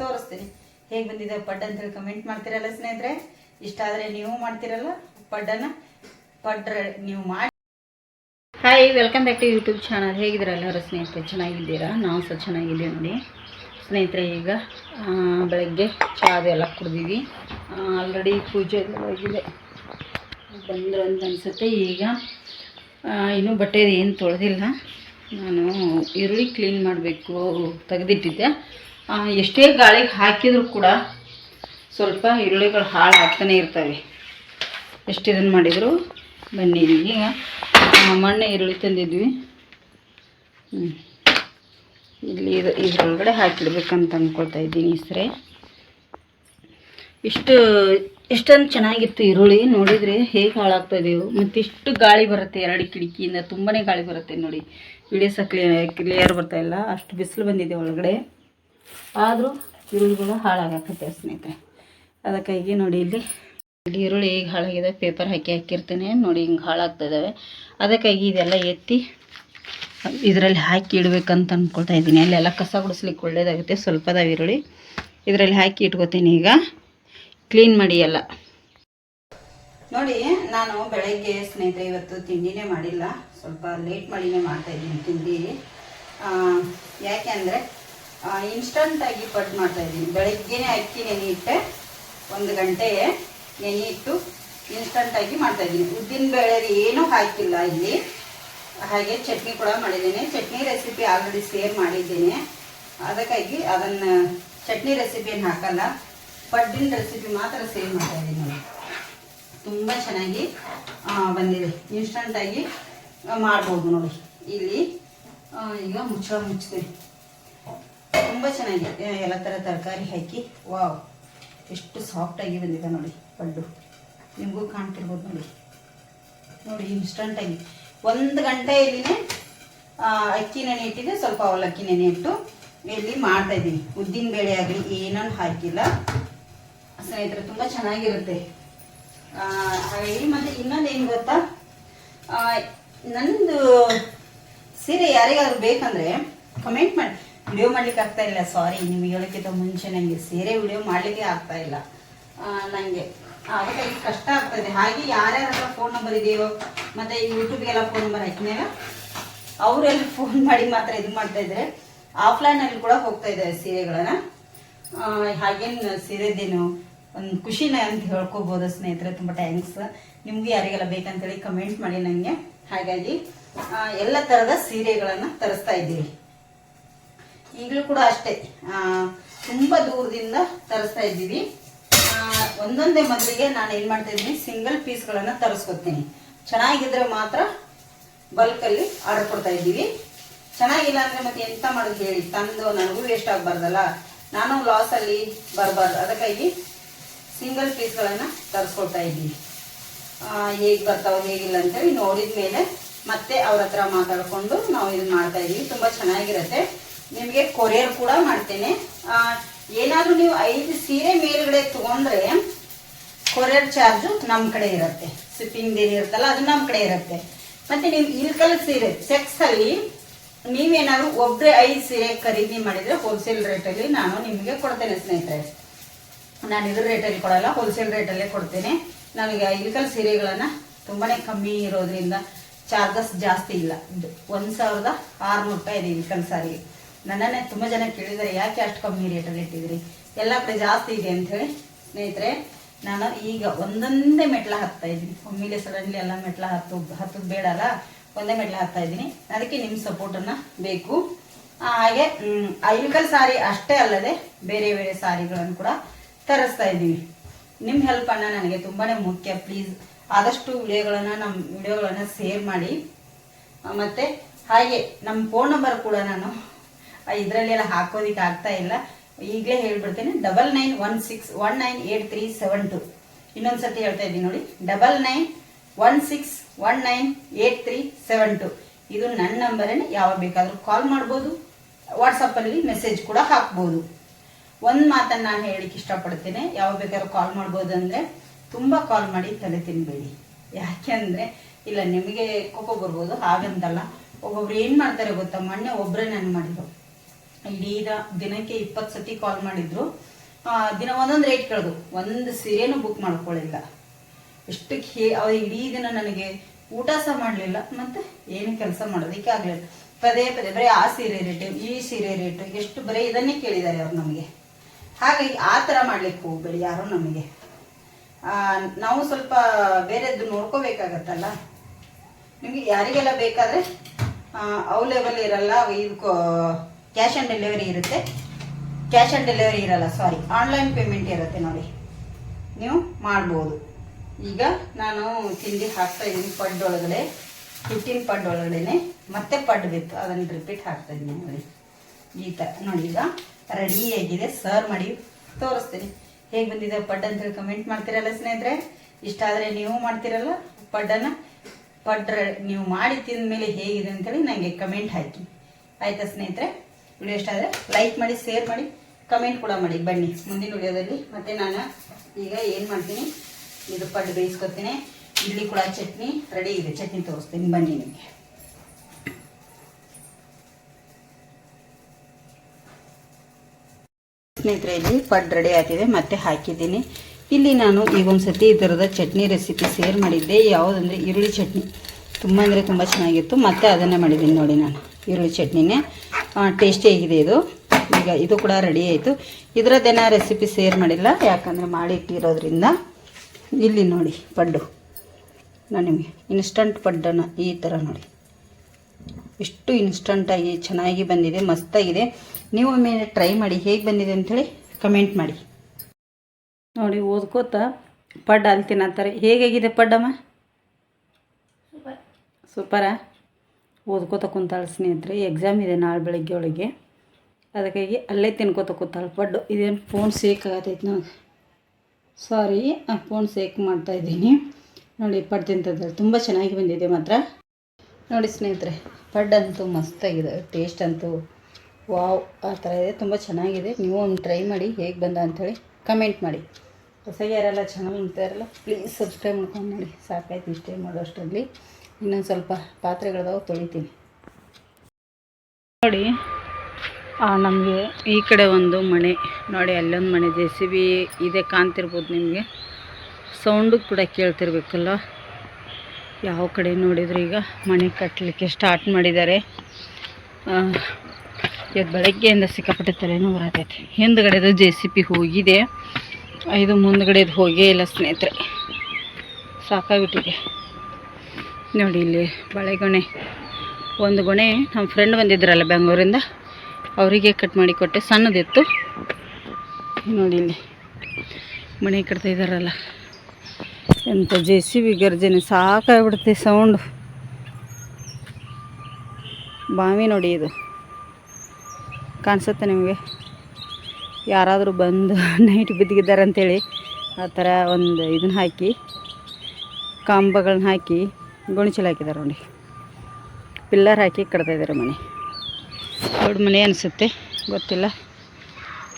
ತೋರಿಸ್ತೀನಿ. ಹೇಗೆ ಬಂದಿದೆ ಪಡ್ ಅಂತೇಳಿ ಕಮೆಂಟ್ ಮಾಡ್ತೀರಲ್ಲ ಸ್ನೇಹಿತರೆ? ಇಷ್ಟ ಆದರೆ ನೀವು ಮಾಡ್ತೀರಲ್ಲ ಪಡ್ಡನ್ನು. ಪಡ್ ನೀವು ಮಾಡಿ. Hi welcome back to YouTube channel ಹೇಗಿದ್ದೀರ ಎಲ್ಲರೂ ಸ್ನೇಹಿತರೆ? ಚೆನ್ನಾಗಿದ್ದೀರಾ? ನಾವು ಸಹ ಚೆನ್ನಾಗಿದ್ದೀವಿ ನೋಡಿ. ಸ್ನೇಹಿತರೆ, ಈಗ ಬೆಳಗ್ಗೆ ಚಹಾ ಎಲ್ಲ ಕುಡ್ದೀವಿ ಆಲ್ರೆಡಿ ಪೂಜೆ ಆಗಿದೆ ಬಂದರು ಅಂತ ಅನಿಸುತ್ತೆ. ಈಗ ಇನ್ನೂ ಬಟ್ಟೆ ಏನು ತೊಳೆದಿಲ್ಲ. ನಾನು ಈರುಳ್ಳಿ ಕ್ಲೀನ್ ಮಾಡಬೇಕು ತೆಗೆದಿಟ್ಟಿದ್ದೆ. ಎಷ್ಟೇ ಗಾಳಿಗೆ ಹಾಕಿದರೂ ಕೂಡ ಸ್ವಲ್ಪ ಈರುಳ್ಳಿಗಳು ಹಾಳು ಇರ್ತವೆ. ಎಷ್ಟು ಇದನ್ನು ಮಾಡಿದರು? ಬನ್ನಿ ಈಗ ಮಣ್ಣೆ ಈರುಳ್ಳಿ ತಂದಿದ್ವಿ. ಹ್ಞೂ ಇಲ್ಲಿ ಇದು ಇದ್ರೊಳಗಡೆ ಹಾಕಿಡ್ಬೇಕಂತ ಅಂದ್ಕೊಳ್ತಾ ಇದ್ದೀನಿ ಇಸ್ರೆ. ಇಷ್ಟು, ಎಷ್ಟೊಂದು ಚೆನ್ನಾಗಿತ್ತು ಈರುಳ್ಳಿ ನೋಡಿದರೆ ಹೇಗೆ ಹಾಳಾಗ್ತಾ ಮತ್ತು ಇಷ್ಟು ಗಾಳಿ ಬರುತ್ತೆ ಎರಡು ಕಿಟಕಿಯಿಂದ. ತುಂಬಾ ಗಾಳಿ ಬರುತ್ತೆ ನೋಡಿ. ವಿಡಿಯೋ ಸಹ ಕ್ಲಿಯರ್ ಕ್ಲಿಯರ್ ಬರ್ತಾ ಇಲ್ಲ. ಅಷ್ಟು ಬಿಸಿಲು ಬಂದಿದೆ ಒಳಗಡೆ. ಆದರೂ ಈರುಳ್ಳಿಗಳು ಹಾಳಾಗಕ್ಕೆ ಸ್ನೇಹಿತರೆ. ಅದಕ್ಕಾಗಿ ನೋಡಿ ಇಲ್ಲಿ ಈರುಳ್ಳಿ ಈಗ ಹಾಳಾಗಿದೆ. ಪೇಪರ್ ಹಾಕಿ ಹಾಕಿರ್ತೀನಿ. ನೋಡಿ ಹಿಂಗೆ ಹಾಳಾಗ್ತಾ ಇದ್ದಾವೆ ಅದಕ್ಕಾಗಿ ಇದೆಲ್ಲ ಎತ್ತಿ ಇದರಲ್ಲಿ ಹಾಕಿ ಇಡಬೇಕಂತ ಅಂದ್ಕೊಳ್ತಾ ಇದ್ದೀನಿ. ಅಲ್ಲೆಲ್ಲ ಕಸ ಗುಡಿಸ್ಲಿಕ್ಕೆ ಒಳ್ಳೇದಾಗುತ್ತೆ. ಸ್ವಲ್ಪದ ಈರುಳ್ಳಿ. ಇದರಲ್ಲಿ ಹಾಕಿ ಇಟ್ಕೋತೀನಿ ಈಗ. ಕ್ಲೀನ್ ಮಾಡಿ ಎಲ್ಲ. ನೋಡಿ ನಾನು ಬೆಳಗ್ಗೆ ಸ್ನೇಹಿತರೆ ಇವತ್ತು ತಿಂಡಿನೇ ಮಾಡಿಲ್ಲ. ಸ್ವಲ್ಪ ಲೇಟ್ ಮಾಡಿನೇ ಮಾಡ್ತಾಯಿದ್ದೀನಿ ತಿಂಡಿ. ಯಾಕೆ ಅಂದರೆ ಇನ್ಸ್ಟಂಟಾಗಿ ಪಡ್ ಮಾಡ್ತಾ ಇದ್ದೀನಿ. ಬೆಳಗ್ಗೆನೇ ಅಕ್ಕಿ ನೆನೆ ಇಟ್ಟೆ. ಒಂದು ಗಂಟೆ ನೆನೆ ಇಟ್ಟು ಇನ್ಸ್ಟಂಟಾಗಿ ಮಾಡ್ತಾ ಇದ್ದೀನಿ. ಉದ್ದಿನ ಬೇಳೆ ಏನೂ ಹಾಕಿಲ್ಲ ಇಲ್ಲಿ. ಹಾಗೆ ಚಟ್ನಿ ಕೂಡ ಮಾಡಿದ್ದೇನೆ. ಚಟ್ನಿ ರೆಸಿಪಿ ಆಲ್ರೆಡಿ ಸೇರ್ ಮಾಡಿದ್ದೇನೆ. ಅದಕ್ಕಾಗಿ ಅದನ್ನು ಚಟ್ನಿ ರೆಸಿಪಿಯನ್ನು ಹಾಕಲ್ಲ, ಪಡ್ಡಿನ ರೆಸಿಪಿ ಮಾತ್ರ ಸೇವ್ ಮಾಡ್ತಾ ಇದ್ದೀನಿ ತುಂಬ ಚೆನ್ನಾಗಿ ಬಂದಿದೆ. ಇನ್ಸ್ಟಂಟಾಗಿ ಮಾಡ್ಬೋದು ನೋಡಿ. ಇಲ್ಲಿ ಈಗ ಮುಚ್ಚಳ ಮುಚ್ತೀನಿ ತುಂಬ ಚೆನ್ನಾಗಿ ಎಲ್ಲ ಥರ ತರಕಾರಿ ಹಾಕಿ. ವಾವ್. ಎಷ್ಟು ಸಾಫ್ಟಾಗಿ ಬಂದಿದೆ ನೋಡಿ ಪಡ್ಡು ನಿಮಗೂ ಕಾಣ್ತಿರ್ಬೋದು ನೋಡಿ. ನೋಡಿ ಇನ್ಸ್ಟಂಟಾಗಿ ಒಂದು ಗಂಟೆಯಲ್ಲಿನೇ ಅಕ್ಕಿ ನೆನೆ ಇಟ್ಟಿದ್ದೆ ಸ್ವಲ್ಪ ಅವಲಕ್ಕಿ ನೆನೆ ಇಟ್ಟು ಇಲ್ಲಿ ಮಾಡ್ತಾ ಇದ್ದೀನಿ. ಉದ್ದಿನ ಬೇಳೆ ಆಗಲಿ, ಏನನ್ನು ಹಾಕಿಲ್ಲ. ಸ್ನೇಹಿತರೆ, ತುಂಬ ಚೆನ್ನಾಗಿರುತ್ತೆ. ಹಾಗಾಗಿ ಮತ್ತೆ ಇನ್ನೊಂದು ಏನು ಗೊತ್ತಾ? ನಂದು ಸೀರೆ ಯಾರಿಗಾದ್ರೂ ಬೇಕಂದ್ರೆ ಕಮೆಂಟ್ ಮಾಡಿ. ವಿಡಿಯೋ ಮಾಡ್ಲಿಕ್ಕೆ ಆಗ್ತಾ ಇಲ್ಲ ಸಾರಿ ನಿಮಗೆ ಹೇಳೋಕ್ಕಿಂತ ಮುಂಚೆ ನನಗೆ ಸೀರೆ ವಿಡಿಯೋ ಮಾಡಲಿಕ್ಕೆ ಆಗ್ತಾ ಇಲ್ಲ. ನನಗೆ ಅದಕ್ಕೆ ಕಷ್ಟ ಆಗ್ತದೆ ಹಾಗೆ ಯಾರ್ಯಾರ ಫೋನ್ ನಂಬರ್ ಇದೆಯೋ, ಮತ್ತು ಯೂಟ್ಯೂಬ್ಗೆಲ್ಲ ಫೋನ್ ನಂಬರ್ ಹಾಕಿದ್ಮೇಲೆ ಅವರೆಲ್ಲ ಫೋನ್ ಮಾಡಿ ಮಾತ್ರ ಇದು ಮಾಡ್ತಾ ಇದ್ದಾರೆ. ಆಫ್ಲೈನಲ್ಲಿ ಕೂಡ ಹೋಗ್ತಾ ಇದ್ದಾರೆ ಸೀರೆಗಳನ್ನ. ಹಾಗೇನು ಸೀರೆದೇನು, ಒಂದು ಖುಷಿನ ಅಂತ ಹೇಳ್ಕೊಬೋದು ಸ್ನೇಹಿತರೆ, ತುಂಬ ಥ್ಯಾಂಕ್ಸ್ ನಿಮ್ಗೆ ಯಾರಿಗೆಲ್ಲ ಬೇಕಂತೇಳಿ ಕಮೆಂಟ್ ಮಾಡಿ ನನಗೆ ಹಾಗಾಗಿ ಎಲ್ಲ ಥರದ ಸೀರೆಗಳನ್ನು ತರಿಸ್ತಾ ಇದ್ದೀವಿ. ಈಗಲೂ ಕೂಡ ಅಷ್ಟೇ. ತುಂಬ ದೂರದಿಂದ ತರಿಸ್ತಾ ಇದ್ದೀವಿ. ಒಂದೊಂದೇ ಮದುವೆಗೆ ನಾನು ಏನು ಮಾಡ್ತಾ ಇದ್ದೀನಿ ಸಿಂಗಲ್ ಪೀಸ್ಗಳನ್ನು ತರಿಸ್ಕೊತೀನಿ. ಚೆನ್ನಾಗಿದ್ರೆ ಮಾತ್ರ ಬಲ್ಕಲ್ಲಿ ಆರ್ಡರ್ ಕೊಡ್ತಾ ಇದ್ದೀವಿ. ಚೆನ್ನಾಗಿಲ್ಲ ಅಂದರೆ ಮತ್ತೆ ಎಂತ ಮಾಡೋದು ಹೇಳಿ. ತಂದು ನನಗೂ ವೇಸ್ಟ್ ಆಗಬಾರ್ದಲ್ಲ. ನಾನು ಲಾಸಲ್ಲಿ ಬರಬಾರ್ದು. ಅದಕ್ಕಾಗಿ ಸಿಂಗಲ್ ಪೀಸ್ಗಳನ್ನು ತರಿಸ್ಕೊಳ್ತಾ ಇದ್ದೀವಿ. ಹೇಗೆ ಬರ್ತಾವೆ ಹೇಗಿಲ್ಲ ಅಂತೇಳಿ ನೋಡಿದ ಮೇಲೆ ಮತ್ತೆ ಅವ್ರ ಹತ್ರ ಮಾತಾಡಿಕೊಂಡು ನಾವು ಇದನ್ನ ಮಾಡ್ತಾ ಇದ್ದೀವಿ. ತುಂಬ ಚೆನ್ನಾಗಿರುತ್ತೆ. ನಿಮಗೆ ಕೊರಿಯರ್ ಕೂಡ ಮಾಡ್ತೇನೆ. ಏನಾದರೂ ನೀವು ಐದು ಸೀರೆ ಮೇಲ್ಗಡೆ ತಗೊಂಡ್ರೆ ಕೊರಿಯರ್ ಚಾರ್ಜು ನಮ್ಮ ಕಡೆ ಇರುತ್ತೆ. ಶಿಪ್ಪಿಂಗ್ ಇರುತ್ತಲ್ಲ, ಅದು ನಮ್ಮ ಕಡೆ ಇರುತ್ತೆ. ಮತ್ತೆ ನೀವು ಇಲ್ಕಲ್ ಸೀರೆ ಸೆಕ್ಸ್ ಅಲ್ಲಿ ನೀವೇನಾದ್ರೂ ಒಬ್ಬರೇ ಐದು ಸೀರೆ ಖರೀದಿ ಮಾಡಿದ್ರೆ ಹೋಲ್ಸೇಲ್ ರೇಟಲ್ಲಿ ನಾನು ನಿಮಗೆ ಕೊಡ್ತೇನೆ ಸ್ನೇಹಿತರೆ. ನಾನು ಇದ್ರ ರೇಟಲ್ಲಿ ಕೊಡಲ್ಲ ಹೋಲ್ಸೇಲ್ ರೇಟಲ್ಲೇ ಕೊಡ್ತೇನೆ. ನನಗೆ ಇಲ್ಕಲ್ ಸೀರೆಗಳನ್ನು ತುಂಬಾ ಕಮ್ಮಿ ಇರೋದ್ರಿಂದ ಚಾರ್ಜಸ್ ಜಾಸ್ತಿ ಇಲ್ಲ. ಒಂದು ಸಾವಿರದ ಆರುನೂರು ರೂಪಾಯಿ ಇದೆ ಇಲ್ಕಲ್ ಸಾರಿಗೆ. ನನ್ನನ್ನೇ ತುಂಬ ಜನ ಕೇಳಿದ್ದಾರೆ, ಯಾಕೆ ಅಷ್ಟು ಕಮ್ಮಿ ರೇಟಲ್ಲಿ ಇಟ್ಟಿದ್ರಿ ಎಲ್ಲ ಕಡೆ ಜಾಸ್ತಿ ಇದೆ ಅಂಥೇಳಿ ಸ್ನೇಹಿತರೆ, ನಾನು ಈಗ ಒಂದೊಂದೇ ಮೆಟ್ಲ ಹಾಕ್ತಾ ಇದ್ದೀನಿ. ಒಮ್ಮೆಲೆ ಸಡನ್ಲಿ ಎಲ್ಲ ಮೆಟ್ಲ ಹತ್ತು, ಹತ್ತದು ಬೇಡಲ್ಲ ಒಂದೇ ಮೆಟ್ಲ ಹಾಕ್ತಾ ಇದ್ದೀನಿ. ಅದಕ್ಕೆ ನಿಮ್ಮ ಸಪೋರ್ಟನ್ನು ಬೇಕು. ಹಾಗೆ ಐಲ್ಕಲ್ ಸಾರಿ ಅಷ್ಟೇ ಅಲ್ಲದೆ ಬೇರೆ ಬೇರೆ ಸಾರಿಗಳನ್ನು ಕೂಡ ತರಿಸ್ತಾ ಇದ್ದೀವಿ. ನಿಮ್ಮ ಹೆಲ್ಪನ್ನು ನನಗೆ ತುಂಬಾ ಮುಖ್ಯ. ಪ್ಲೀಸ್ ಆದಷ್ಟು ವಿಡಿಯೋಗಳನ್ನು ನಮ್ಮ ವಿಡಿಯೋಗಳನ್ನು ಸೇವ್ ಮಾಡಿ. ಮತ್ತೆ, ಹಾಗೆ ನಮ್ಮ ಫೋನ್ ನಂಬರ್ ಕೂಡ ನಾನು ಇದರಲ್ಲೆಲ್ಲ ಹಾಕೋದಿಕ್ಕೆ ಆಗ್ತಾ ಇಲ್ಲ. ಈಗಲೇ ಹೇಳ್ಬಿಡ್ತೇನೆ double nine one six one nine eight three seven two ಇನ್ನೊಂದು ಸತಿ ಹೇಳ್ತಾ ಇದ್ದೀನಿ ನೋಡಿ double nine one six one nine eight three seven two ಇದು ನನ್ನ ನಂಬರನ್ನು ಯಾವಾಗ ಬೇಕಾದರೂ ಕಾಲ್ ಮಾಡ್ಬೋದು ವಾಟ್ಸಪ್ಪಲ್ಲಿ ಮೆಸೇಜ್ ಕೂಡ ಹಾಕ್ಬೋದು. ಒಂದು ಮಾತನ್ನು ನಾನು ಹೇಳಿಕ್ಕೆ ಇಷ್ಟಪಡ್ತೇನೆ, ಯಾವಾಗ ಬೇಕಾದ್ರೂ ಕಾಲ್ ಮಾಡ್ಬೋದು ಅಂದರೆ ತುಂಬ ಕಾಲ್ ಮಾಡಿ ತಲೆ ತಿನ್ಬೇಡಿ. ಯಾಕೆಂದರೆ ಇಲ್ಲ ನಿಮಗೆ ಕೋಪ ಬರ್ಬೋದು, ಹಾಗಂತಲ್ಲ. ಒಬ್ಬೊಬ್ರು ಏನು ಮಾಡ್ತಾರೆ ಗೊತ್ತಾ, ಮೊನ್ನೆ ಒಬ್ಬರೇ ನಾನು ಮಾಡಿದ್ರು. ಇಡೀ ದಿನಕ್ಕೆ ಇಪ್ಪತ್ತು ಸತಿ ಕಾಲ್ ಮಾಡಿದ್ರು. ದಿನ ಒಂದೊಂದು ರೇಟ್ ಕೇಳಿದ್ರು ಒಂದು ಸೀರೆನೂ ಬುಕ್ ಮಾಡ್ಕೊಳ್ಳಿಲ್ಲ ಎಷ್ಟು ಹೇ, ಅವ ಇಡೀ ದಿನ ನನಗೆ ಊಟ ಸಹ ಮಾಡಲಿಲ್ಲ, ಮತ್ತು ಏನು ಕೆಲಸ ಮಾಡೋದಕ್ಕೆ ಆಗಲಿಲ್ಲ. ಪದೇ ಪದೇ ಬರೀ ಆ ಸೀರೆ ರೇಟ್ ಈ ಸೀರೆ ರೇಟ್ ಎಷ್ಟು ಬರೀ ಇದನ್ನೇ ಕೇಳಿದ್ದಾರೆ ಅವ್ರು ನಮಗೆ. ಹಾಗಾಗಿ ಆ ಥರ ಮಾಡ್ಲಿಕ್ಕೆ ಹೋಗ್ಬೇಡಿ ಯಾರು ನಮಗೆ. ನಾವು ಸ್ವಲ್ಪ ಬೇರೆದ್ದು ನೋಡ್ಕೋಬೇಕಾಗತ್ತಲ್ಲ? ನಿಮಗೆ ಯಾರಿಗೆಲ್ಲ ಬೇಕಾದರೆ ಅವೈಲೇಬಲ್ ಇರಲ್ಲ ಇದು ಕ್ಯಾಶ್ ಆನ್ ಡೆಲಿವರಿ ಇರುತ್ತೆ. ಕ್ಯಾಶ್ ಆನ್ ಡೆಲಿವರಿ ಇರಲ್ಲ ಸಾರಿ ಆನ್ಲೈನ್ ಪೇಮೆಂಟ್ ಇರುತ್ತೆ ನೋಡಿ. ನೀವು ಮಾಡ್ಬೋದು. ಈಗ ನಾನು ತಿಂಡಿ ಹಾಕ್ತಾ ಇದ್ದೀನಿ ಪಡ್ ಒಳಗಡೆ. ಫಿಫ್ಟೀನ್ ಪಡ್ ಒಳಗಡೆನೆ. ಮತ್ತೆ ಪಡ್ ಬಿತ್ತು ಅದನ್ನು ರಿಪೀಟ್ ಹಾಕ್ತಾ ಇದ್ದೀನಿ ನೋಡಿ. ಈ ಥರ ನೋಡಿ ಈಗ ರೆಡಿ ಆಗಿದೆ ಸರ್ವ್ ಮಾಡಿ ತೋರಿಸ್ತೀನಿ. ಹೇಗೆ ಬಂದಿದೆ ಪಡ್ ಅಂತೇಳಿ ಕಮೆಂಟ್ ಮಾಡ್ತೀರಲ್ಲ ಸ್ನೇಹಿತರೆ? ಇಷ್ಟ ಆದರೆ ನೀವು ಮಾಡ್ತೀರಲ್ಲ ಪಡ್ಡನ್ನು ಪಡ್ ರೆ- ನೀವು ಮಾಡಿ ತಿಂದ ಮೇಲೆ ಹೇಗಿದೆ ಅಂತೇಳಿ ನನಗೆ ಕಮೆಂಟ್ ಹಾಕಿ. ಆಯ್ತಾ ಸ್ನೇಹಿತರೆ? ವಿಡಿಯೋ ಇಷ್ಟ ಆದರೆ ಲೈಕ್ ಮಾಡಿ ಶೇರ್ ಮಾಡಿ ಕಮೆಂಟ್ ಕೂಡ ಮಾಡಿ. ಬನ್ನಿ ಮುಂದಿನ ವಿಡಿಯೋದಲ್ಲಿ. ಮತ್ತೆ ನಾನು ಈಗ ಏನು ಮಾಡ್ತೀನಿ? ಇದು ಪಡ್ಡು ಬೇಯಿಸ್ಕೊತೀನಿ ಇಲ್ಲಿ ಕೂಡ ಚಟ್ನಿ ರೆಡಿ ಇದೆ. ಚಟ್ನಿ ತೋರಿಸ್ತೀನಿ. ಬನ್ನಿ ನಿಮಗೆ. ಸ್ನೇಹಿತರೆ, ಇಲ್ಲಿ ಪಡ್ ರೆಡಿ ಆಗ್ತಿದೆ. ಮತ್ತೆ ಹಾಕಿದ್ದೀನಿ. ಇಲ್ಲಿ ನಾನು ಈಗ ಒಂದು ಸತಿ ಈ ಥರದ ಚಟ್ನಿ ರೆಸಿಪಿ ಶೇರ್ ಮಾಡಿದ್ದೆ. ಯಾವುದಂದ್ರೆ ಈರುಳ್ಳಿ ಚಟ್ನಿ. ತುಂಬ ಅಂದರೆ ತುಂಬ ಚೆನ್ನಾಗಿತ್ತು. ಮತ್ತೆ ಅದನ್ನೇ ಮಾಡಿದ್ದೀನಿ ನೋಡಿ ನಾನು. ಈರುಳ್ಳಿ ಚಟ್ನಿನೇ. ಟೇಸ್ಟಿಯಾಗಿದೆ ಇದು. ಈಗ ಇದು ಕೂಡ ರೆಡಿ ಆಯಿತು. ಇದರದ್ದೇನ ರೆಸಿಪಿ ಶೇರ್ ಮಾಡಿಲ್ಲ. ಯಾಕಂದರೆ ಮಾಡಿ ಇಟ್ಟಿರೋದ್ರಿಂದ ಇಲ್ಲಿ ನೋಡಿ ಪಡ್ಡು. ನಾನು ನಿಮಗೆ ಇನ್ಸ್ಟಂಟ್ ಪಡ್ಡನ್ನು ಈ ಥರ ನೋಡಿ. ಎಷ್ಟು ಇನ್ಸ್ಟಂಟಾಗಿ ಚೆನ್ನಾಗಿ ಬಂದಿದೆ ಮಸ್ತಾಗಿದೆ. ನೀವು ಒಮ್ಮೆ ಟ್ರೈ ಮಾಡಿ ಹೇಗೆ ಬಂದಿದೆ ಅಂಥೇಳಿ ಕಮೆಂಟ್ ಮಾಡಿ. ನೋಡಿ ಓದ್ಕೋತ ಪಡ್ ಅಲ್ಲಿ ಅಂತಾರೆ ಹೇಗಾಗಿದೆ ಪಡ್ಡಮ್ಮ? ಸೂಪರಾ? ಓದ್ಕೋತ ಕುಂತಾಳೆ ಸ್ನೇಹಿತರೆ ಎಕ್ಸಾಮ್ ಇದೆ ನಾಳೆ ಬೆಳಗ್ಗೆ ಒಳಗೆ. ಅದಕ್ಕಾಗಿ ಅಲ್ಲೇ ತಿನ್ಕೋತ ಕೂತಾಳೆ. ಬಡ್ಡು ಇದೇನು ಫೋನ್ ಸೇಕ್ ಆಗತ್ತೈತೆ ನನಗೆ ಸಾರಿ ಫೋನ್ ಸೇಕ್ ಮಾಡ್ತಾಯಿದ್ದೀನಿ ನೋಡಿ, ಪಡ್ ತಿಂತದ್ದು ತುಂಬ ಚೆನ್ನಾಗಿ ಬಂದಿದೆ ಮಾತ್ರ. ನೋಡಿ ಸ್ನೇಹಿತರೆ, ಪಡ್ ಅಂತೂ ಮಸ್ತಾಗಿದೆ ಟೇಸ್ಟ್ ಅಂತೂ ವಾವ್, ಆ ಥರ ಇದೆ. ತುಂಬ ಚೆನ್ನಾಗಿದೆ. ನೀವು ಒಂದು ಟ್ರೈ ಮಾಡಿ, ಹೇಗೆ ಬಂದ ಅಂಥೇಳಿ ಕಮೆಂಟ್ ಮಾಡಿ. ಹೊಸ ಯಾರೆಲ್ಲ ನೋಡ್ತಾರಲ್ಲ ಪ್ಲೀಸ್ ಸಬ್ಸ್ಕ್ರೈಬ್ ಮಾಡ್ಕೊಂಡು ನೋಡಿ. ಸಾಕಾಯ್ತು ಇಷ್ಟೇ ಮಾಡೋಷ್ಟರಲ್ಲಿ. ಇನ್ನೊಂದು ಸ್ವಲ್ಪ ಪಾತ್ರೆಗಳದಾವ ತೊಳಿತೀನಿ. ನೋಡಿ ನಮಗೆ ಈ ಕಡೆ ಒಂದು ಮನೆ ನೋಡಿ, ಅಲ್ಲೊಂದು ಮನೆ ಜೆ ಸಿ ಬಿ ಇದೆ ಕಾಣ್ತಿರ್ಬೋದು ನಿಮಗೆ. ಸೌಂಡು ಕೂಡ ಕೇಳ್ತಿರ್ಬೇಕಲ್ಲ? ಯಾವ ಕಡೆ ನೋಡಿದ್ರು ಈಗ ಮನೆ ಕಟ್ಟಲಿಕ್ಕೆ ಸ್ಟಾರ್ಟ್ ಮಾಡಿದ್ದಾರೆ. ಇವತ್ತು ಬೆಳಗ್ಗೆಯಿಂದ ಸಿಕ್ಕಾಪಟ್ಟೆ ತಲೆನೂ ಬರತೈತೆ ಹಿಂದ್ಗಡೆದು ಜೆ ಸಿ ಪಿ ಹೋಗಿದೆ. ಇದು ಮುಂದ್ಗಡೆದು ಹೋಗೇ ಇಲ್ಲ ಸ್ನೇಹಿತರೆ. ಸಾಕಾಗ್ಬಿಟ್ಟಿದೆ. ನೋಡಿ ಇಲ್ಲಿ ಬಾಳೆಗೊನೆ. ಒಂದು ಗೊನೆ ನಮ್ಮ ಫ್ರೆಂಡ್ ಬಂದಿದ್ರಲ್ಲ ಬೆಂಗಳೂರಿಂದ, ಅವರಿಗೆ ಕಟ್ ಮಾಡಿ ಕೊಟ್ಟೆ, ಸಣ್ಣದಿತ್ತು. ನೋಡಿ ಇಲ್ಲಿ ಮನೆ ಕಟ್ತಾ ಇದ್ದಾರಲ್ಲ ಎಂಥ ಜೆ ಸಿ ಬಿ ಗರ್ಜನೆ ಸಾಕಾಗ್ಬಿಡುತ್ತೆ ಸೌಂಡು ಬಾವಿ ನೋಡಿ ಇದು. ಕಾಣಿಸುತ್ತೆ ನಿಮಗೆ? ಯಾರಾದರೂ ಬಂದು ನೈಟ್ ಬಿದ್ದಿದ್ದಾರೆ ಅಂತೇಳಿ ಆ ಥರ ಒಂದು ಇದನ್ನ ಹಾಕಿ, ಕಂಬಗಳನ್ನ ಹಾಕಿ ಗುಣಿಚಲು ಹಾಕಿದ್ದಾರೆ ನೋಡಿ. ಪಿಲ್ಲರ್ ಹಾಕಿ ಕಟ್ತಾ ಮನೆ. ದೊಡ್ಡ ಮನೆ ಅನಿಸುತ್ತೆ, ಗೊತ್ತಿಲ್ಲ.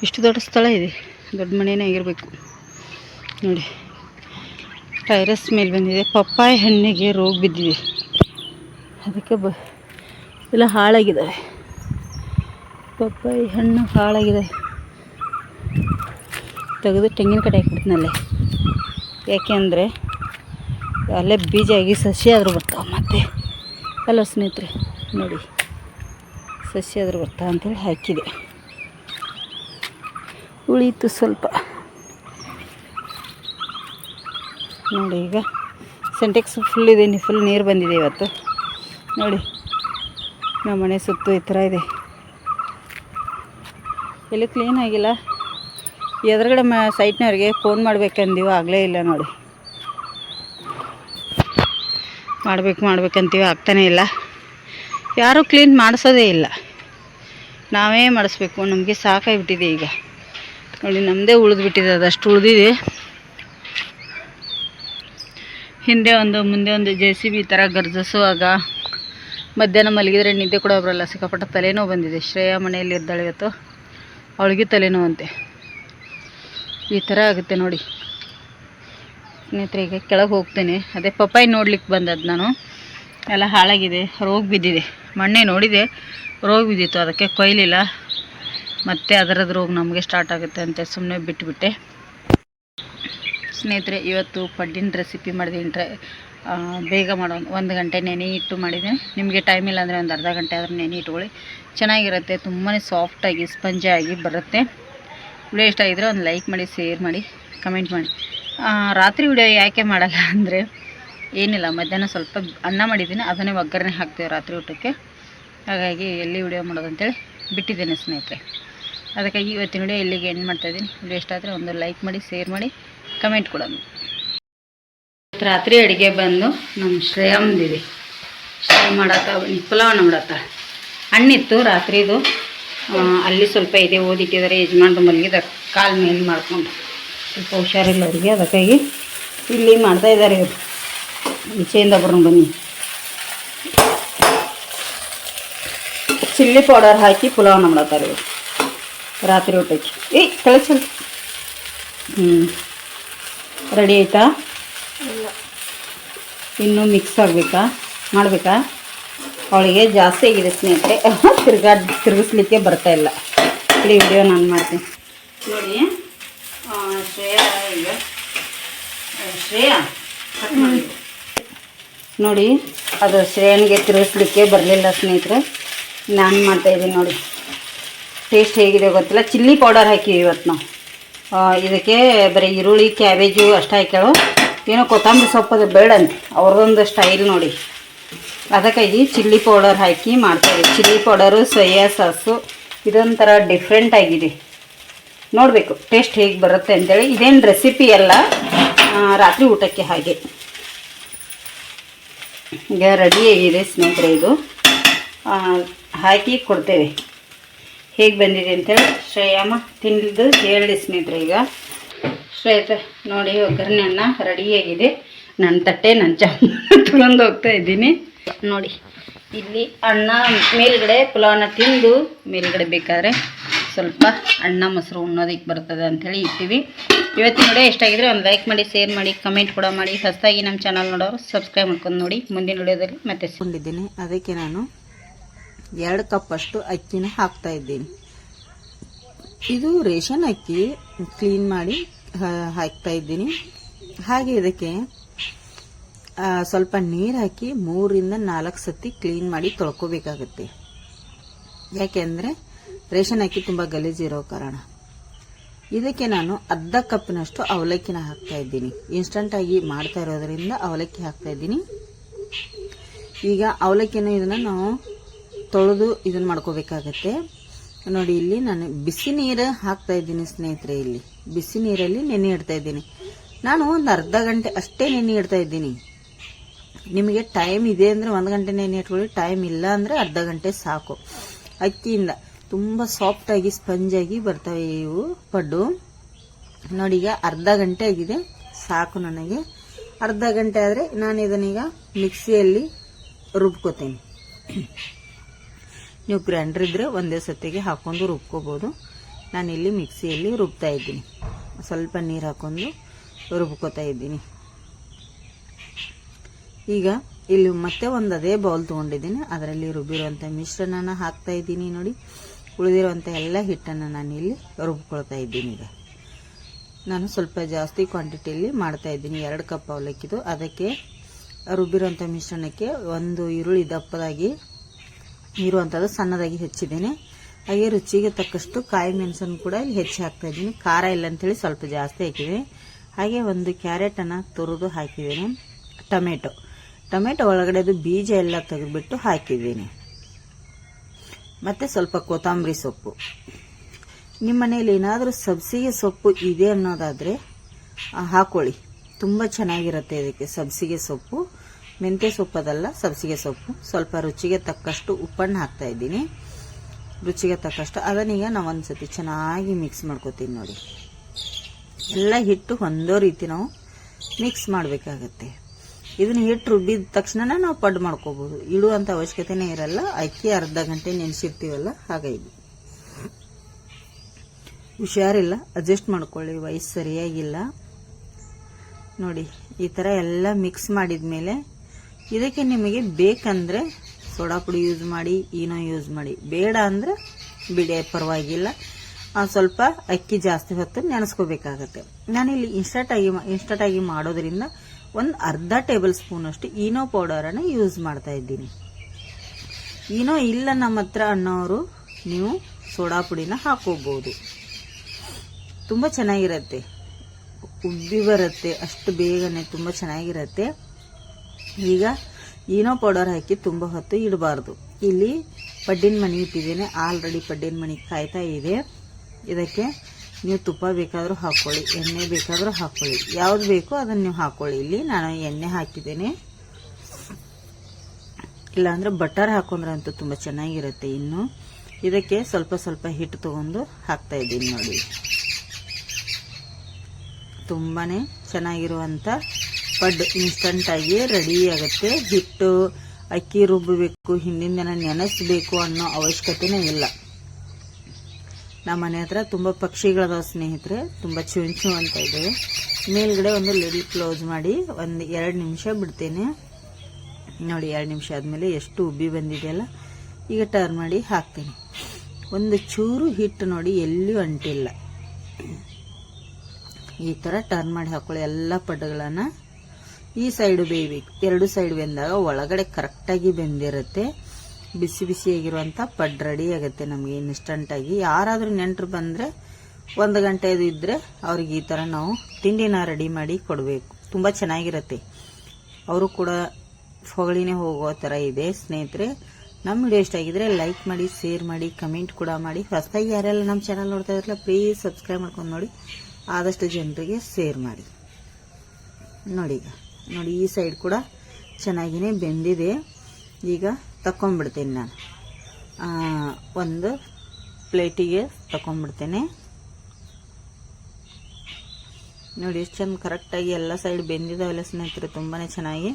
ಇಷ್ಟು ದೊಡ್ಡ ಸ್ಥಳ ಇದೆ, ದೊಡ್ಡ ಮನೆಯೇ ಆಗಿರಬೇಕು. ನೋಡಿ, ಟೈರಸ್ ಮೇಲೆ ಬಂದಿದೆ, ಪಪ್ಪಾಯಿ ಹಣ್ಣಿಗೆ ರೋಗ ಬಿದ್ದಿದೆ. ಅದಕ್ಕೆ ಬ, ಎಲ್ಲ ಹಾಳಾಗಿದ್ದಾವೆ ಪಪ್ಪಾಯಿ ಹಣ್ಣು ಹಾಳಾಗಿದೆ. ತೆಗೆದು ತೆಂಗಿನ ಕಡೆ ಯಾಕೆ ಯಾಕೆಂದರೆ ಅಲ್ಲೇ ಬೀಜ ಆಗಿ ಸಸಿ ಆದರೂ ಬರ್ತಾವೆ ಮತ್ತೆ. ಅಲ್ಲ ಸ್ನೇಹಿತರೆ, ನೋಡಿ. ಸಸಿ ಆದರೂ ಬರ್ತಾವೆ ಅಂತೇಳಿ ಹಾಕಿದೆ. ಉಳೀತು ಸ್ವಲ್ಪ. ನೋಡಿ ಈಗ ಸೆಂಟೆಕ್ಸ್ ಫುಲ್ ಇದೆ ಫುಲ್ ನೀರು ಬಂದಿದೆ ಇವತ್ತು. ನೋಡಿ, ನಮ್ಮ ಮನೆ ಸುತ್ತು ಈ ಥರ ಇದೆ. ಎಲ್ಲಿ ಕ್ಲೀನ್ ಆಗಿಲ್ಲ. ಎದುರುಗಡೆ ಮ ಸೈಟ್ನವ್ರಿಗೆ ಫೋನ್ ಮಾಡಬೇಕಂದೀವೋ, ಆಗಲೇ ಇಲ್ಲ ನೋಡಿ. ಮಾಡ್ಬೇಕು ಮಾಡ್ಬೇಕಂತೀವಿ, ಆಗ್ತಾನೇ ಇಲ್ಲ. ಯಾರೂ ಕ್ಲೀನ್ ಮಾಡಿಸೋದೇ ಇಲ್ಲ. ನಾವೇ ಮಾಡಿಸ್ಬೇಕು, ನಮಗೆ ಸಾಕಾಗಿಬಿಟ್ಟಿದೆ ಈಗ. ನೋಡಿ ನಮ್ಮದೇ ಉಳಿದ್ಬಿಟ್ಟಿದೆ ಅದಷ್ಟು ಉಳಿದಿದೆ. ಹಿಂದೆ ಒಂದು, ಮುಂದೆ ಒಂದು ಜೆ ಸಿ ಬಿ ಥರ ಗರ್ಜಿಸುವಾಗ ಮಧ್ಯಾಹ್ನ ಮಲಗಿದ್ರೆ ನಿದ್ದೆ ಕೂಡ ಬರಲ್ಲ, ಸಿಕ್ಕಾಪಟ್ಟ ತಲೆನೋವು ಬಂದಿದೆ. ಶ್ರೇಯಾ ಮನೆಯಲ್ಲಿ ಇದ್ದಾಳೆ ಇವತ್ತು. ಅವಳಿಗೆ ತಲೆನೋವಂತೆ. ಈ ಥರ ಆಗುತ್ತೆ ನೋಡಿ. ಸ್ನೇಹಿತರೆ, ಈಗ ಕೆಳಗೆ ಹೋಗ್ತೇನೆ. ಅದೇ ಪಪ್ಪಾಯಿ ನೋಡ್ಲಿಕ್ಕೆ ಬಂದದ್ದು ನಾನು. ಎಲ್ಲ ಹಾಳಾಗಿದೆ, ರೋಗ ಬಿದ್ದಿದೆ. ಮಣ್ಣೆ ನೋಡಿದೆ, ರೋಗ ಬಿದ್ದಿತ್ತು. ಅದಕ್ಕೆ ಕೊಯ್ಲಿಲ್ಲ. ಮತ್ತೆ ಅದರದ್ದು ರೋಗ ನಮಗೆ ಸ್ಟಾರ್ಟ್ ಆಗುತ್ತೆ ಅಂತ ಸುಮ್ಮನೆ ಬಿಟ್ಬಿಟ್ಟೆ. ಸ್ನೇಹಿತರೆ, ಇವತ್ತು ಪಡ್ಡಿನ ರೆಸಿಪಿ ಮಾಡಿದೆ. ಇಂಟ್ರೆ ಬೇಗ ಮಾಡೋ, ಒಂದು ಗಂಟೆ ನೆನೆ ಇಟ್ಟು ಮಾಡಿದೆ. ನಿಮಗೆ ಟೈಮ್ ಇಲ್ಲ ಅಂದರೆ ಒಂದು ಅರ್ಧ ಗಂಟೆ ಆದರೂ ನೆನೆ ಇಟ್ಕೊಳ್ಳಿ. ಚೆನ್ನಾಗಿರುತ್ತೆ ತುಂಬಾ ಸಾಫ್ಟಾಗಿ ಸ್ಪಂಜಾಗಿ ಬರುತ್ತೆ. ವಿಡಿಯೋ ಇಷ್ಟ ಆಗಿದ್ರೆ ಒಂದು ಲೈಕ್ ಮಾಡಿ ಶೇರ್ ಮಾಡಿ ಕಮೆಂಟ್ ಮಾಡಿ. ರಾತ್ರಿ ವಿಡಿಯೋ ಯಾಕೆ ಮಾಡಲ್ಲ ಅಂದರೆ ಏನಿಲ್ಲ, ಮಧ್ಯಾಹ್ನ ಸ್ವಲ್ಪ ಅನ್ನ ಮಾಡಿದ್ದೀನಿ, ಅದನ್ನೇ ಒಗ್ಗರಣೆ ಹಾಕ್ತೇವೆ ರಾತ್ರಿ ಊಟಕ್ಕೆ. ಹಾಗಾಗಿ ಎಲ್ಲಿ ವಿಡಿಯೋ ಮಾಡೋದು ಅಂತೇಳಿ ಬಿಟ್ಟಿದ್ದೇನೆ ಸ್ನೇಹಿತರೆ. ಅದಕ್ಕಾಗಿ ಇವತ್ತಿನ ವಿಡಿಯೋ ಇಲ್ಲಿಗೆ ಎಂಡ್ ಮಾಡ್ತಾಯಿದ್ದೀನಿ ವಿಡಿಯೋ ಇಷ್ಟ ಆದರೆ ಒಂದು ಲೈಕ್ ಮಾಡಿ ಶೇರ್ ಮಾಡಿ ಕಮೆಂಟ್ ಕೊಡೋದು ರಾತ್ರಿ ಅಡುಗೆ ಬಂದು ನಮ್ಮ ಶ್ರೇಯಮ್ದಿದೆ ಶ್ರೇಯ ಮಾಡತ್ತ ಪಲಾವನ್ನ ಮಾಡತ್ತ ಹಣ್ಣಿತ್ತು, ರಾತ್ರಿದು. ಅಲ್ಲಿ ಸ್ವಲ್ಪ ಇದೆ, ಓದಿಟ್ಟಿದ್ದಾರೆ, ಯಜಮಾನ್ರು ಮಲಗಿದ ಕಾಲು ಮೇಲೆ ಮಾಡ್ಕೊಂಡು. ಸ್ವಲ್ಪ ಹುಷಾರಿಲ್ಲ ಅವರಿಗೆ ಅದಕ್ಕಾಗಿ ಇಲ್ಲಿ ಮಾಡ್ತಾ ಇದ್ದಾರೆ ಈಚೆಯಿಂದ ಬರೋಣ ಬನ್ನಿ. ಚಿಲ್ಲಿ ಪೌಡರ್ ಹಾಕಿ ಪುಲಾವನ್ನ ಮಾಡತ್ತಾರೆ ಇವರು. ರಾತ್ರಿ ಊಟಕ್ಕೆ. ಏಯ್ ಕಳಿಸಲ್ ಹ್ಞೂ ರೆಡಿ ಆಯಿತಾ? ಇನ್ನೂ ಮಿಕ್ಸ್ ಆಗಬೇಕಾ? ಮಾಡಬೇಕಾ? ಅವಳಿಗೆ ಜಾಸ್ತಿ ಆಗಿದೆ ಸ್ನೇಹಿತರೆ. ತಿರ್ಗಾ ತಿರುಗಿಸ್ಲಿಕ್ಕೆ ಬರ್ತಾ ಇಲ್ಲ. ವಿಡಿಯೋ ನಾನು ಮಾಡ್ತೀನಿ. ನೋಡಿ. ಶ್ರೇಯಾ ಈಗ ಶ್ರೇಯಾ. ನೋಡಿ ಅದು ಶ್ರೇಯನಿಗೆ ತಿರುಗಿಸ್ಲಿಕ್ಕೆ ಬರಲಿಲ್ಲ ಸ್ನೇಹಿತರೆ. ನಾನು ಮಾಡ್ತಾಯಿದ್ದೀನಿ ನೋಡಿ. ಟೇಸ್ಟ್ ಹೇಗಿದೆ ಗೊತ್ತಿಲ್ಲ. ಚಿಲ್ಲಿ ಪೌಡರ್ ಹಾಕಿವಿ ಇವತ್ತು ನಾವು. ಇದಕ್ಕೆ ಬರೀ ಈರುಳ್ಳಿ ಕ್ಯಾಬೇಜು ಅಷ್ಟೇ ಹಾಕ್ಯಾಳು. ಏನೋ ಕೊತ್ತಂಬರಿ ಸೊಪ್ಪು ಅದು ಬೇಡ ಅಂತ. ಅವ್ರದ್ದೊಂದು ಸ್ಟೈಲ್ ನೋಡಿ. ಅದಕ್ಕಾಗಿ ಚಿಲ್ಲಿ ಪೌಡರ್ ಹಾಕಿ ಮಾಡ್ತಾಯಿದ್ದೀವಿ ಚಿಲ್ಲಿ ಪೌಡರು ಸೋಯಾ ಸಾಸು ಇದೊಂಥರ ಡಿಫ್ರೆಂಟ್ ಆಗಿದೆ. ನೋಡಬೇಕು ಟೇಸ್ಟ್ ಹೇಗೆ ಬರುತ್ತೆ ಅಂತೇಳಿ. ಇದೇನು ರೆಸಿಪಿ ಅಲ್ಲ ರಾತ್ರಿ ಊಟಕ್ಕೆ ಹಾಗೆ. ಈಗ ರೆಡಿ ಆಗಿದೆ ಸ್ನೇಹಿತರೆ ಇದು. ಹಾಕಿ ಕೊಡ್ತೇವೆ. ಹೇಗೆ ಬಂದಿದೆ ಅಂತೇಳಿ, ಶ್ರೇಯಮ್ಮ ತಿಂದು ಹೇಳಿ ಸ್ನೇಹಿತರೆ ಈಗ. ಶ್ರೇಯತ ನೋಡಿ ಒಗ್ಗರಣೆ ಅನ್ನ ರೆಡಿಯಾಗಿದೆ ನನ್ನ ತಟ್ಟೆ ನನ್ನ ಚಮ್ಮ ಹೋಗ್ತಾ ಇದ್ದೀನಿ. ನೋಡಿ, ಇಲ್ಲಿ ಅನ್ನ ಮೇಲ್ಗಡೆ ಪುಲಾವನ್ನ ತಿಂದು ಮೇಲ್ಗಡೆ ಬೇಕಾದರೆ ಸ್ವಲ್ಪ ಅಣ್ಣ ಮೊಸರು ಉಣ್ಣೋದಕ್ಕೆ ಬರ್ತದೆ ಅಂಥೇಳಿ ಇಟ್ಟಿವಿ. ಇವತ್ತು ನೋಡಿ ಎಷ್ಟಾಗಿದ್ರೆ ಒಂದು ಲೈಕ್ ಮಾಡಿ ಶೇರ್ ಮಾಡಿ ಕಮೆಂಟ್ ಕೂಡ ಮಾಡಿ. ಹೊಸದಾಗಿ ನಮ್ಮ ಚಾನಲ್ ನೋಡೋರು ಸಬ್ಸ್ಕ್ರೈಬ್ ಮಾಡ್ಕೊಂಡು ನೋಡಿ. ಮುಂದಿನ ವಿಡಿಯೋದಲ್ಲಿ ಮತ್ತೆ ಸಿಕ್ಕೊಂಡಿದ್ದೀನಿ ಅದಕ್ಕೆ ನಾನು ಎರಡು ಕಪ್ ಅಷ್ಟು ಅಕ್ಕಿನ ಹಾಕ್ತಾ ಇದ್ದೀನಿ. ಇದು ರೇಷನ್ ಅಕ್ಕಿ ಕ್ಲೀನ್ ಮಾಡಿ ಹಾಕ್ತಾ ಇದ್ದೀನಿ. ಹಾಗೆ ಇದಕ್ಕೆ ಸ್ವಲ್ಪ ನೀರು ಹಾಕಿ ಮೂರಿಂದ ನಾಲ್ಕು ಸತಿ ಕ್ಲೀನ್ ಮಾಡಿ ತೊಳ್ಕೊಬೇಕಾಗತ್ತೆ. ಯಾಕೆಂದರೆ ರೇಷನ್ ಅಕ್ಕಿ ತುಂಬ ಗಲೀಜಿರೋ ಕಾರಣ. ಇದಕ್ಕೆ ನಾನು ಅರ್ಧ ಕಪ್ಪಿನಷ್ಟು ಅವಲಕ್ಕಿನ ಹಾಕ್ತಾ ಇದ್ದೀನಿ. ಇನ್ಸ್ಟಂಟಾಗಿ ಮಾಡ್ತಾ ಇರೋದ್ರಿಂದ ಅವಲಕ್ಕಿ ಹಾಕ್ತಾ ಇದ್ದೀನಿ. ಈಗ ಅವಲಕ್ಕಿನ ಇದನ್ನು ನಾವು ತೊಳೆದು ಇದನ್ನು ಮಾಡ್ಕೋಬೇಕಾಗತ್ತೆ. ನೋಡಿ, ಇಲ್ಲಿ ನಾನು ಬಿಸಿ ನೀರು ಹಾಕ್ತಾ ಇದ್ದೀನಿ ಸ್ನೇಹಿತರೆ ಇಲ್ಲಿ. ಬಿಸಿ ನೀರಲ್ಲಿ ನೆನೆ ಇಡ್ತಾ ಇದ್ದೀನಿ. ನಾನು ಒಂದು ಅರ್ಧ ಗಂಟೆ ಅಷ್ಟೇ ನೆನೆ ಇಡ್ತಾ ಇದ್ದೀನಿ. ನಿಮಗೆ ಟೈಮ್ ಇದೆ ಅಂದರೆ ಒಂದು ಗಂಟೆ ನೆನೆ ಇಟ್ಕೊಳ್ಳಿ. ಟೈಮ್ ಇಲ್ಲ ಅಂದರೆ ಅರ್ಧ ಗಂಟೆ ಸಾಕು. ಅಕ್ಕಿಯಿಂದ ತುಂಬ ಸಾಫ್ಟಾಗಿ ಸ್ಪಂಜಾಗಿ ಬರ್ತವೆ ಇವು ಪಡ್ಡು. ನೋಡಿ, ಈಗ ಅರ್ಧ ಗಂಟೆ ಆಗಿದೆ. ಸಾಕು ನನಗೆ. ಅರ್ಧ ಗಂಟೆ ಆದರೆ ನಾನು ಇದನ್ನೀಗ ಮಿಕ್ಸಿಯಲ್ಲಿ ರುಬ್ಕೋತೀನಿ. ನೀವು ಗ್ರೈಂಡರ್ ಇದ್ದರೆ ಒಂದೇ ಸತ್ತಿಗೆ ಹಾಕೊಂಡು ರುಬ್ಕೋಬೋದು. ನಾನಿಲ್ಲಿ ಮಿಕ್ಸಿಯಲ್ಲಿ ರುಬ್ತಾ ಇದ್ದೀನಿ. ಸ್ವಲ್ಪ ನೀರು ಹಾಕೊಂಡು ರುಬ್ಕೋತಾ ಇದ್ದೀನಿ. ಈಗ ಇಲ್ಲಿ ಮತ್ತೆ ಒಂದು ಅದೇ ಬೌಲ್ ತೊಗೊಂಡಿದ್ದೀನಿ. ಅದರಲ್ಲಿ ರುಬ್ಬಿರುವಂಥ ಮಿಶ್ರಣನ ಹಾಕ್ತಾ ಇದ್ದೀನಿ ನೋಡಿ. ಉಳಿದಿರುವಂಥ ಎಲ್ಲ ಹಿಟ್ಟನ್ನು ನಾನು ಇಲ್ಲಿ ರುಬ್ಕೊಳ್ತಾ ಇದ್ದೀನಿ ಈಗ. ನಾನು ಸ್ವಲ್ಪ ಜಾಸ್ತಿ ಕ್ವಾಂಟಿಟಿಯಲ್ಲಿ ಮಾಡ್ತಾ ಇದ್ದೀನಿ. ಎರಡು ಕಪ್ ಅವಲಕ್ಕಿದು. ಅದಕ್ಕೆ ರುಬ್ಬಿರುವಂಥ ಮಿಶ್ರಣಕ್ಕೆ ಒಂದು ಈರುಳ್ಳಿ ದಪ್ಪದಾಗಿ ಇರುವಂಥದ್ದು ಸಣ್ಣದಾಗಿ ಹೆಚ್ಚಿದ್ದೇನೆ. ಹಾಗೆ ರುಚಿಗೆ ತಕ್ಕಷ್ಟು ಕಾಯಿ ಮೆಣಸನ್ನು ಕೂಡ ಇಲ್ಲಿ ಹೆಚ್ಚಿ ಹಾಕ್ತಾ ಇದ್ದೀನಿ. ಖಾರ ಇಲ್ಲ ಅಂತೇಳಿ ಸ್ವಲ್ಪ ಜಾಸ್ತಿ ಹಾಕಿದ್ದೀನಿ. ಹಾಗೆ ಒಂದು ಕ್ಯಾರೆಟನ್ನು ತುರಿದು ಹಾಕಿದ್ದೇನೆ. ಟೊಮೆಟೊ. ಟೊಮೆಟೊ ಒಳಗಡೆದು ಬೀಜ ಎಲ್ಲ ತೆಗೆದುಬಿಟ್ಟು ಹಾಕಿದ್ದೀನಿ. ಮತ್ತು ಸ್ವಲ್ಪ ಕೊತ್ತಂಬರಿ ಸೊಪ್ಪು. ನಿಮ್ಮ ಮನೇಲಿ ಏನಾದರೂ ಸಬ್ಸಿಗೆ ಸೊಪ್ಪು ಇದೆ ಅನ್ನೋದಾದರೆ ಹಾಕೊಳ್ಳಿ. ತುಂಬ ಚೆನ್ನಾಗಿರುತ್ತೆ ಇದಕ್ಕೆ ಸಬ್ಸಿಗೆ ಸೊಪ್ಪು. ಮೆಂತ್ಯ ಸೊಪ್ಪದಲ್ಲ ಸಬ್ಸಿಗೆ ಸೊಪ್ಪು. ಸ್ವಲ್ಪ ರುಚಿಗೆ ತಕ್ಕಷ್ಟು ಉಪ್ಪನ್ನು ಹಾಕ್ತಾ ಇದ್ದೀನಿ. ರುಚಿಗೆ ತಕ್ಕಷ್ಟು ಅದನ್ನೀಗ ನಾವು ಒಂದ್ಸತಿ ಚೆನ್ನಾಗಿ ಮಿಕ್ಸ್ ಮಾಡ್ಕೋತೀನಿ ನೋಡಿ. ಎಲ್ಲ ಹಿಟ್ಟು ಹೊಂದೋ ರೀತಿ ನಾವು ಮಿಕ್ಸ್ ಮಾಡಬೇಕಾಗತ್ತೆ. ಇದನ್ನ ಹಿಟ್ಟು ರುಬ್ಬಿದ ತಕ್ಷಣ ನಾವು ಪಡ್ ಮಾಡ್ಕೋಬಹುದು ಇಡುವಂಥ ಅವಶ್ಯಕತೆನೇ ಇರಲ್ಲ. ಅಕ್ಕಿ ಅರ್ಧ ಗಂಟೆ ನೆನೆಸಿರ್ತೀವಲ್ಲ ಹಾಗಾಗಿ ಹುಷಾರಿಲ್ಲ. ಅಡ್ಜಸ್ಟ್ ಮಾಡ್ಕೊಳ್ಳಿ. ವಯಸ್ಸು ಸರಿಯಾಗಿಲ್ಲ. ನೋಡಿ, ಈ ಥರ ಎಲ್ಲ ಮಿಕ್ಸ್ ಮಾಡಿದ ಮೇಲೆ ಇದಕ್ಕೆ ನಿಮಗೆ ಬೇಕಂದರೆ ಸೋಡಾ ಪುಡಿ ಯೂಸ್ ಮಾಡಿ ಏನೋ ಯೂಸ್ ಮಾಡಿ. ಬೇಡ ಅಂದರೆ ಬಿಡಿ, ಪರವಾಗಿಲ್ಲ. ಸ್ವಲ್ಪ ಅಕ್ಕಿ ಜಾಸ್ತಿ ಹೊತ್ತು ನೆನೆಸ್ಕೋಬೇಕಾಗತ್ತೆ. ನಾನಿಲ್ಲಿ ಇನ್ಸ್ಟಂಟ್ ಆಗಿ ಇನ್ಸ್ಟಂಟ್ ಆಗಿ ಮಾಡೋದ್ರಿಂದ ಒಂದು ಅರ್ಧ ಟೇಬಲ್ ಸ್ಪೂನ್ ಅಷ್ಟು ಈನೋ ಪೌಡರನ್ನು ಯೂಸ್ ಮಾಡ್ತಾ ಇದ್ದೀನಿ. ಈನೋ ಇಲ್ಲ ನಮ್ಮ ಹತ್ರ ಅನ್ನೋರು ನೀವು ಸೋಡಾ ಪುಡಿನ ಹಾಕೋಬಹುದು ತುಂಬ ಚೆನ್ನಾಗಿರತ್ತೆ. ಉಬ್ಬಿ ಬರುತ್ತೆ, ಅಷ್ಟು ಬೇಗನೆ ತುಂಬ ಚೆನ್ನಾಗಿರತ್ತೆ. ಈಗ ಈನೋ ಪೌಡರ್ ಹಾಕಿ ತುಂಬ ಹೊತ್ತು ಇಡಬಾರ್ದು. ಇಲ್ಲಿ ಪಡ್ಡಿನ ಮಣಿ ಇಟ್ಟಿದ್ದೇನೆ. ಆಲ್ರೆಡಿ ಪಡ್ಡಿನ ಮಣಿ ಕಾಯ್ತಾ ಇದೆ. ಇದಕ್ಕೆ ನೀವು ತುಪ್ಪ ಬೇಕಾದರೂ ಹಾಕ್ಕೊಳ್ಳಿ ಎಣ್ಣೆ ಬೇಕಾದರೂ ಹಾಕ್ಕೊಳ್ಳಿ ಯಾವ್ದು ಬೇಕೋ ಅದನ್ನು ನೀವು ಹಾಕ್ಕೊಳ್ಳಿ ಇಲ್ಲಿ ನಾನು ಎಣ್ಣೆ ಹಾಕಿದ್ದೇನೆ. ಇಲ್ಲಾಂದರೆ ಬಟರ್ ಹಾಕೊಂಡ್ರೆ ಅಂತೂ ತುಂಬ ಚೆನ್ನಾಗಿರುತ್ತೆ ಇನ್ನು. ಇದಕ್ಕೆ ಸ್ವಲ್ಪ ಸ್ವಲ್ಪ ಹಿಟ್ಟು ತಗೊಂಡು ಹಾಕ್ತಾ ಇದ್ದೀನಿ ನೋಡಿ. ತುಂಬಾ ಚೆನ್ನಾಗಿರುವಂಥ ಪಡ್ ಇನ್ಸ್ಟಂಟಾಗಿ ರೆಡಿ ಆಗುತ್ತೆ. ಹಿಟ್ಟು ಅಕ್ಕಿ ರುಬ್ಬಬೇಕು ಹಿಂದಿನ ದಿನ ನೆನೆಸಬೇಕು ಅನ್ನೋ ಅವಶ್ಯಕತೆನೇ ಇಲ್ಲ. ನಮ್ಮ ಮನೆ ಹತ್ರ ತುಂಬ ಪಕ್ಷಿಗಳದಾವ ಸ್ನೇಹಿತರೆ, ತುಂಬ ಚುಂಚು ಅಂತ ಇದೆ ಮೇಲ್ಗಡೆ ಒಂದು ಲಿಡ್ ಕ್ಲೋಸ್ ಮಾಡಿ ಒಂದು ಎರಡು ನಿಮಿಷ ಬಿಡ್ತೇನೆ. ನೋಡಿ, ಎರಡು ನಿಮಿಷ ಆದಮೇಲೆ ಎಷ್ಟು ಉಬ್ಬಿ ಬಂದಿದೆಯಲ್ಲ? ಈಗ ಟರ್ನ್ ಮಾಡಿ ಹಾಕ್ತೀನಿ. ಒಂದು ಚೂರು ಹಿಟ್ಟು ನೋಡಿ ಎಲ್ಲಿಯೂ ಅಂಟಿಲ್ಲ ಈ ಥರ ಟರ್ನ್ ಮಾಡಿ ಹಾಕೊಳ್ಳಿ ಎಲ್ಲ ಪಡ್ಡುಗಳನ್ನು ಈ ಸೈಡು ಬೇಯಬೇಕು. ಎರಡು ಸೈಡ್ ಬೆಂದಾಗ ಒಳಗಡೆ ಕರೆಕ್ಟಾಗಿ ಬೆಂದಿರುತ್ತೆ. ಬಿಸಿ ಬಿಸಿಯಾಗಿರುವಂಥ ಪಡ್ ರೆಡಿ ಆಗುತ್ತೆ ನಮಗೆ ಇನ್ಸ್ಟಂಟಾಗಿ ಯಾರಾದರೂ ನೆಂಟರು ಬಂದರೆ ಒಂದು ಗಂಟೆ ಇದು ಇದ್ದರೆ ಅವ್ರಿಗೆ ಈ ಥರ ನಾವು ತಿಂಡಿನ ರೆಡಿ ಮಾಡಿ ಕೊಡಬೇಕು. ತುಂಬ ಚೆನ್ನಾಗಿರುತ್ತೆ. ಅವರು ಕೂಡ ಹೊಗಳಿನೇ ಹೋಗೋ ಥರ ಇದೆ. ಸ್ನೇಹಿತರೆ, ನಮ್ಮ ವಿಡಿಯೋ ಇಷ್ಟ ಆಗಿದ್ರೆ ಲೈಕ್ ಮಾಡಿ ಶೇರ್ ಮಾಡಿ ಕಮೆಂಟ್ ಕೂಡ ಮಾಡಿ. ಹೊಸದಾಗಿ ಯಾರೆಲ್ಲ ನಮ್ಮ ಚಾನಲ್ ನೋಡ್ತಾ ಇದ್ರಲ್ಲ ಪ್ಲೀಸ್ ಸಬ್ಸ್ಕ್ರೈಬ್ ಮಾಡ್ಕೊಂಡು ನೋಡಿ. ಆದಷ್ಟು ಜನರಿಗೆ ಶೇರ್ ಮಾಡಿ. ನೋಡಿ ನೋಡಿ ಈ ಸೈಡ್ ಕೂಡ ಚೆನ್ನಾಗಿನೇ ಬೆಂದಿದೆ. ಈಗ ತಕೊಂಡ್ಬಿಡ್ತೀನಿ ನಾನು. ಒಂದು ಪ್ಲೇಟಿಗೆ ತಗೊಂಡ್ಬಿಡ್ತೀನಿ ನೋಡಿ, ಎಷ್ಟು ಚೆಂದ ಕರೆಕ್ಟಾಗಿ ಎಲ್ಲ ಸೈಡ್ ಬೆಂದಿದ್ದಾವೆಲ್ಲ ಸ್ನೇಹಿತರೆ ತುಂಬಾ ಚೆನ್ನಾಗಿ.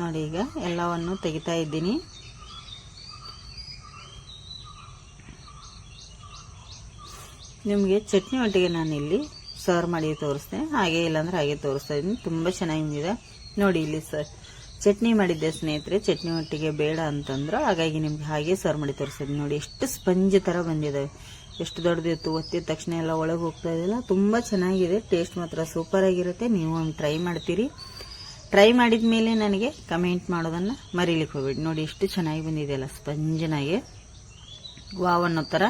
ನೋಡಿ ಈಗ ಎಲ್ಲವನ್ನು ತೆಗಿತಾ ಇದ್ದೀನಿ. ನಿಮಗೆ ಚಟ್ನಿ ಒಟ್ಟಿಗೆ ನಾನು ಸರ್ವ್ ಮಾಡಿ ತೋರಿಸ್ದೆ, ಹಾಗೆ ಇಲ್ಲಾಂದ್ರೆ ಹಾಗೆ ತೋರಿಸ್ತಾ ಇದ್ದೀನಿ. ತುಂಬ ಚೆನ್ನಾಗಿದೆ. ನೋಡಿ ಇಲ್ಲಿ ಸರ್, ಚಟ್ನಿ ಮಾಡಿದ್ದೆ ಸ್ನೇಹಿತರೆ, ಚಟ್ನಿ ಒಟ್ಟಿಗೆ ಬೇಡ ಅಂತಂದ್ರೆ, ಹಾಗಾಗಿ ನಿಮ್ಗೆ ಹಾಗೆ ಸರ್ವ್ ಮಾಡಿ ತೋರಿಸ್ತಿದ್ದೀನಿ. ನೋಡಿ ಎಷ್ಟು ಸ್ಪಂಜ್ ಥರ ಬಂದಿದ್ದಾವೆ ಎಷ್ಟು ದೊಡ್ಡದಿತ್ತು ಒತ್ತಿದ ತಕ್ಷಣ ಎಲ್ಲ ಒಳಗೆ ಹೋಗ್ತಾ ಇದೆಯಲ್ಲ ತುಂಬ ಚೆನ್ನಾಗಿದೆ. ಟೇಸ್ಟ್ ಮಾತ್ರ ಸೂಪರ್ ಆಗಿರುತ್ತೆ. ನೀವು ಒಂದು ಟ್ರೈ ಮಾಡ್ತೀರಿ. ಟ್ರೈ ಮಾಡಿದ ಮೇಲೆ ನನಗೆ ಕಮೆಂಟ್ ಮಾಡೋದನ್ನು ಮರೀಲಿಕ್ಕೆ ಹೋಗ್ಬೇಡಿ. ನೋಡಿ ಎಷ್ಟು ಚೆನ್ನಾಗಿ ಬಂದಿದೆಯಲ್ಲ ಸ್ಪಂಜನಾಗೆ. ವಾವ್ ಅನ್ನೋ ಥರ